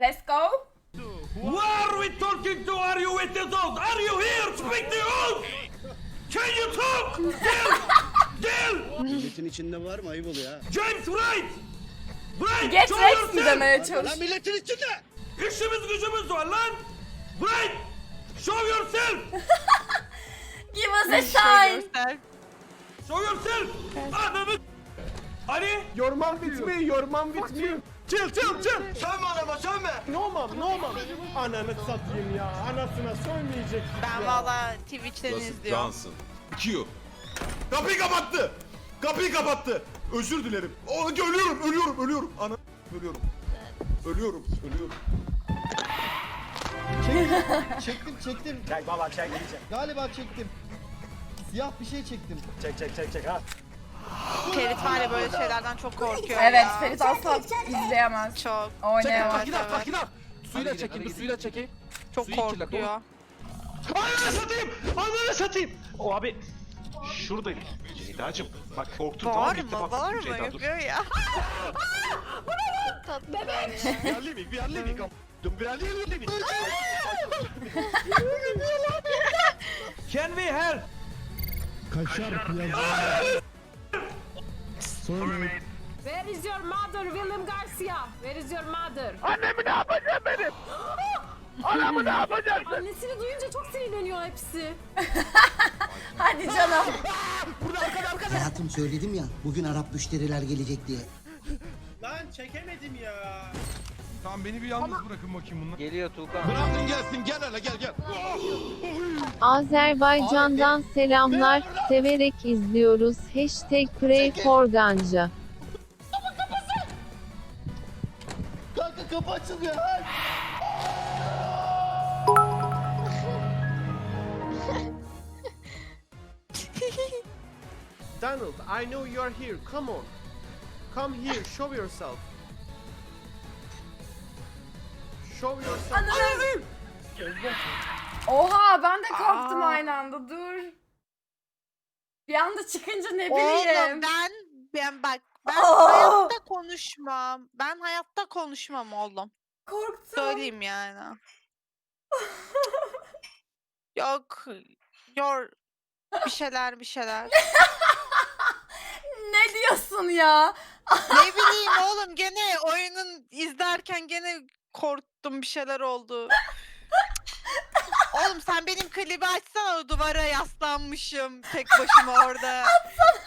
Let's go. Who are we talking to? Are you with the dog? Are you here? Speak the oath! Can you talk? Gel! Gel! Milletin içinde var mı? Ayıp oluyor ha. James Wright! Wright! Get show Rex mi yourself! demeye Lan çalış. milletin içinde! İşimiz gücümüz var lan! Wright! Show yourself! Give us a sign. Show yourself! Ananı... Hani? Your mom with me, your mom with me. Chill, chill, chill. Sövme anama sövme! No mom, no mom. Ananı satayım ya. Anasına sövmeyecek. Ben valla Twitch'ten izliyorum. Johnson. Q. Kapıyı kapattı. Kapıyı kapattı. Özür dilerim. O, ölüyorum, ölüyorum, ölüyorum. Ana ölüyorum. Ölüyorum, ölüyorum. Çektim çektim. Çek baba çek çek. Galiba çektim. Siyah bir şey çektim. Çek çek çek çek ha. Ferit var ya böyle şeylerden çok korkuyor Evet ya. Ferit asla izleyemez. Çok, Oynayamaz. Evet, evet. gider. Suyla çekin, dur suyla çekin. çok Suyu kirlet, korkuyor. Ananı satayım! Ananı satayım! O abi şuradayım. Ceyda'cım bak korktun tamam Var gitti mı? bak. Var mı? Ceyda dur. Yapıyor ya. Bir yerliyim, bir yerliyim. Dün bir yerliyim. Can we help? Kaşar piyaz. Sonra Where is your mother, Willem Garcia? Where is your mother? Annemi ne yapacağım benim? Anamı ne yapacaksın? Annesini duyunca çok sinirleniyor hepsi. Hadi canım. Hayatım söyledim ya bugün Arap müşteriler gelecek diye. Lan çekemedim ya. Tamam beni bir yalnız bırakın bakayım bunlar. Geliyor Tuğkan. Bırakın gelsin, gel hele gel gel. Azerbaycan'dan selamlar. Severek izliyoruz. Hashtag pray for ganja. kanka kapı açılmıyor. Donald, I know you are here. Come on. Come here, show yourself. Show yourself. Oha ben de korktum Aa. aynı anda dur. Bir anda çıkınca ne bileyim. Oğlum ben, ben bak ben Aa! hayatta konuşmam. Ben hayatta konuşmam oğlum. Korktum. Söyleyeyim yani. Yok. Yor bir şeyler bir şeyler. Ne diyorsun ya? ne bileyim oğlum gene oyunun izlerken gene korktum bir şeyler oldu. Oğlum sen benim klibi açsana o duvara yaslanmışım tek başıma orada.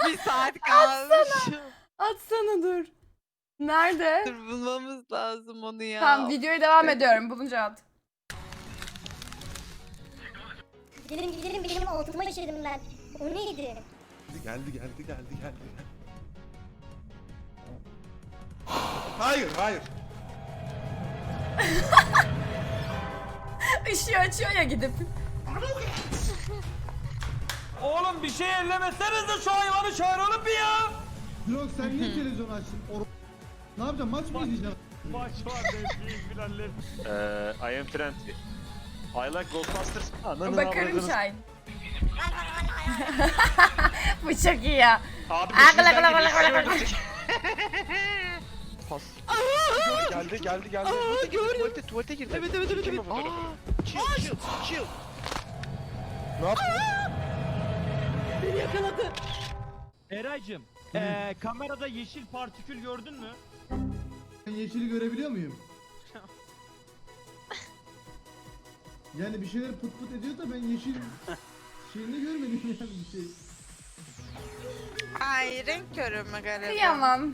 bir saat kalmışım. Atsana dur. Nerede? Dur bulmamız lazım onu ya. Tamam videoya devam ediyorum bulunca at. Gidelim gidelim benim altıma işedim ben. O neydi? Geldi, geldi, geldi, geldi. Hayır, hayır. Işığı açıyor ya gidip. Oğlum bir şey ellemeseniz de şu hayvanı çağıralım bir ya! Drog sen niye televizyon açtın? Or ne yapacaksın? Maç mı izleyeceksin? Maç var devliyiz bilalleri. Eee, I am friendly. I like Ghostbusters. Ananı Bakarım Şahin. Bu çok iyi ya. Abi Akla, peşimizden akla, geliyor, akla, akla. Pas. geldi geldi geldi. Tuvalete tuvalete girdi. Evet evet evet. evet. Chill chill chill. Ne yaptın? Eraycım, eee kamerada yeşil partikül gördün mü? Ben yeşili görebiliyor muyum? Yani bir şeyler pıt pıt ediyor da ben yeşil şeyini görmedim yani bir şey. Ay renk körü galiba? Kıyamam.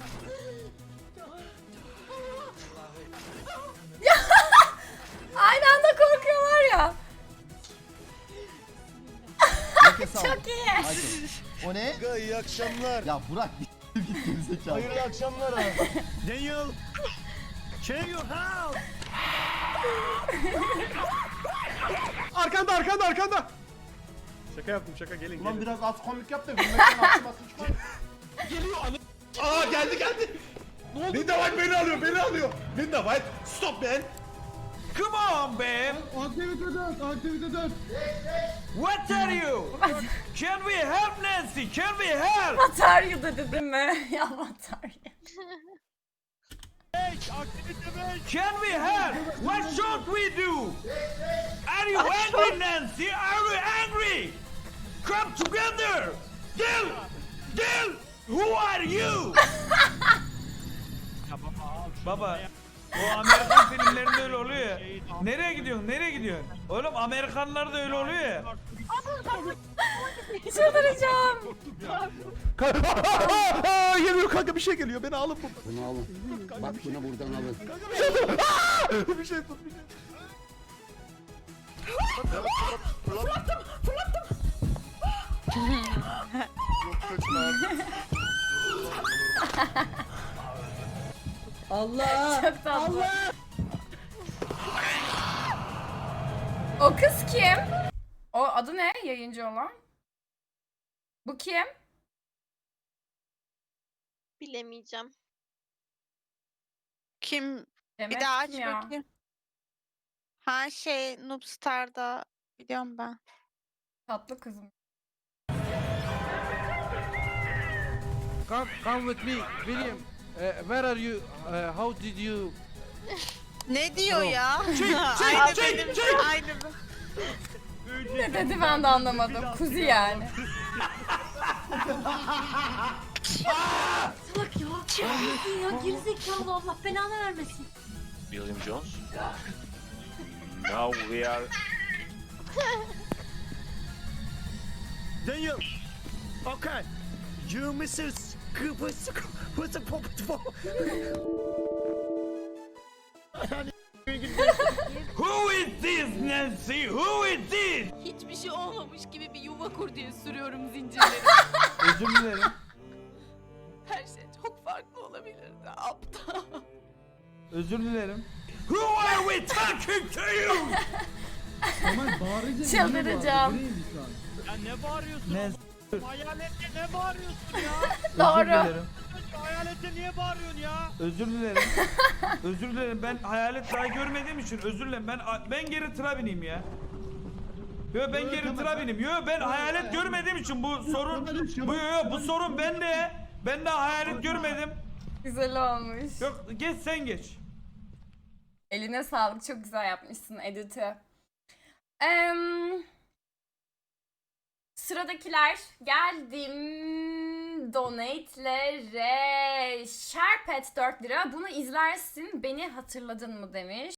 Çok iyi. O ne? İyi akşamlar. Ya Burak bir git gerizekalı. Hayırlı akşamlar abi. Daniel, check your house. Arkanda arkanda arkanda. Şaka yaptım şaka gelin Ulan gelin. biraz az komik yap da gülmekten aklıma sıçma. Geliyor anı. Aa geldi geldi. Ne oldu? Linda White beni alıyor, beni alıyor. Linda White, stop man. Come on man! Aktivite 4, aktivite 4. What are you? Can we help Nancy? Can we help? Matarya da dedim mi? ya Matarya. Hey, Can we have? What should we do? Are you angry, Nancy? Are you angry? Come together. Deal. Deal. Who are you? Baba. O Amerikan filmlerinde öyle oluyor ya. Nereye gidiyorsun? Nereye gidiyorsun? Oğlum Amerikanlar da öyle oluyor ya. Çıldıracağım. Aa, geliyor kanka bir şey geliyor. Beni alın buradan. Bunu alın. Bak bunu buradan alın. bir şey tut bir şey. Allah. Çok tatlı. O kız kim? O adı ne yayıncı olan? Bu kim? Bilemeyeceğim. Kim? Demek bir daha aç kim ya? bakayım. Ha şey Noobstar'da biliyorum ben. Tatlı kızım. Come, come with me, William. Uh, where are you? Uh, how did you? Ne diyor ya? çek, aynı çek, benim, çek. aynı bu. Ne dedi ben de anlamadım. Kuzi yani. Salak ya. Çıkıyorsun ya gerizekalı Allah belanı vermesin. William Jones. Now we are Daniel. Okay. You Mrs. Kıbrıs Kıbrıs Who is this Nancy? Who is this? Hiçbir şey olmamış gibi bir yuva kur diye sürüyorum zincirleri. Özür dilerim. Her şey çok farklı olabilirdi aptal. Özür dilerim. Who are we talking to you? Kemal bağırınca Çıldıracağım. Ya ne bağırıyorsun? Ne? Hayalette ne bağırıyorsun ya? Doğru. dilerim. Hayalette niye bağırıyorsun ya? Özür dilerim. özür dilerim. Ben hayalet daha görmediğim için özür dilerim. Ben ben geri tıra bineyim ya. Yo ben Yo, geri tıra bineyim. Yo ben hayalet görmediğim için bu sorun bu yo, yo, bu sorun bende. Ben daha hayalet görmedim. Güzel olmuş. Yok geç sen geç. Eline sağlık. Çok güzel yapmışsın editi. Em, sıradakiler geldim. Donate'lere. Sharpet 4 lira. Bunu izlersin. Beni hatırladın mı demiş.